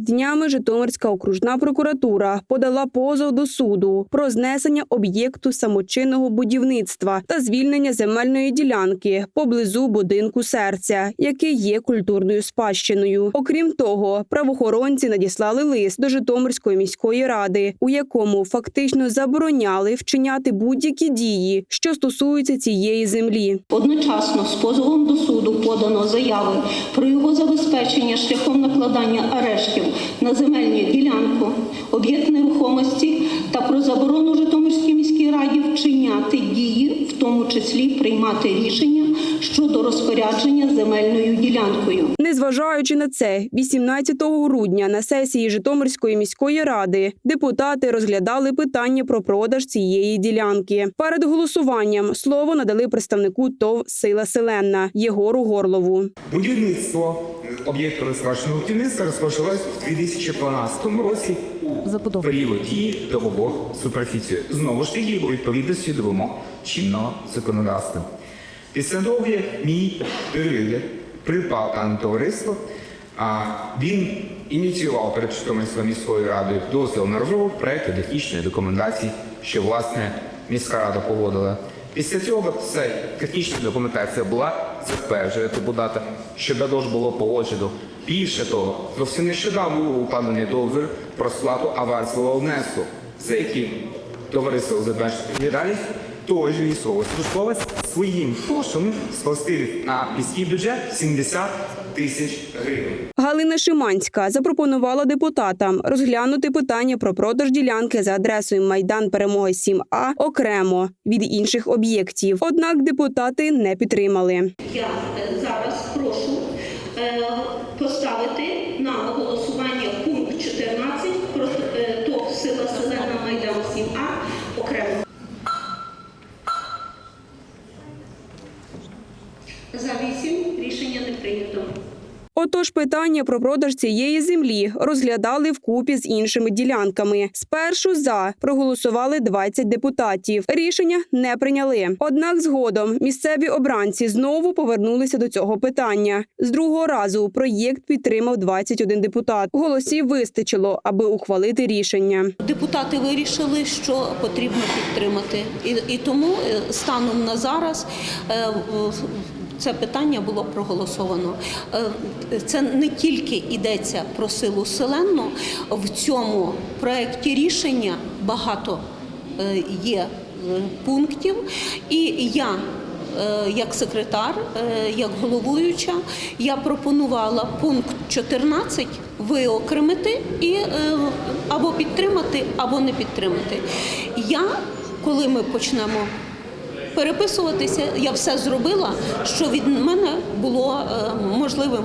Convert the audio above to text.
Днями Житомирська окружна прокуратура подала позов до суду про знесення об'єкту самочинного будівництва та звільнення земельної ділянки поблизу будинку серця, який є культурною спадщиною. Окрім того, правоохоронці надіслали лист до Житомирської міської ради, у якому фактично забороняли вчиняти будь-які дії, що стосуються цієї землі. Одночасно з позовом до суду подано заяви про його забезпечення шляхом накладання арештів на земельну ділянку, об'єкт нерухомості та про заборону Житомирській міській раді вчиняти дії, в тому числі приймати рішення щодо розпорядження земельною ділянкою. Незважаючи на це, 18 грудня на сесії Житомирської міської ради депутати розглядали питання про продаж цієї ділянки. Перед голосуванням слово надали представнику ТОВ Сила Селенна Єгору Горлову. Будівництво об'єкту розкрашеного будівництва розпочалось у 2012 році у період дії договору суперфіцію. Знову ж таки, у відповідності до вимог чинного законодавства. Після того, як мій перегляд припав на товариство, а він ініціював перед Житомирською міською радою дозвіл на розробку проекту технічної документації, що власне міська рада погодила. Після цього ця технічна документація була затверджена депутатом, що також було погоджено. Більше того, зовсім нещодавно був укладений договір про сплату авансового внеску, за яким товариство затверджує відповідальність, той же військовослужбовець своїм коштом сплатив на міський бюджет 70 тисяч гривень. Галина Шиманська запропонувала депутатам розглянути питання про продаж ділянки за адресою Майдан Перемоги 7А окремо від інших об'єктів. Однак депутати не підтримали. Я е, зараз прошу е, поставити на голосування пункт 14 про е, ТОВ Сила Селена Майдан 7А окремо. За 8 рішення не прийнято. Отож, питання про продаж цієї землі розглядали вкупі з іншими ділянками. Спершу за проголосували 20 депутатів. Рішення не прийняли. Однак, згодом місцеві обранці знову повернулися до цього питання. З другого разу проєкт підтримав 21 депутат. Голосів вистачило, аби ухвалити рішення. Депутати вирішили, що потрібно підтримати, і, і тому е, станом на зараз е, це питання було проголосовано. Е, Це не тільки йдеться про силу селенну, в цьому проєкті рішення багато е, є е, пунктів, і я як секретар, як головуюча, я пропонувала пункт 14 виокремити і або підтримати, або не підтримати. Я, коли ми почнемо переписуватися, я все зробила, що від мене було е, можливим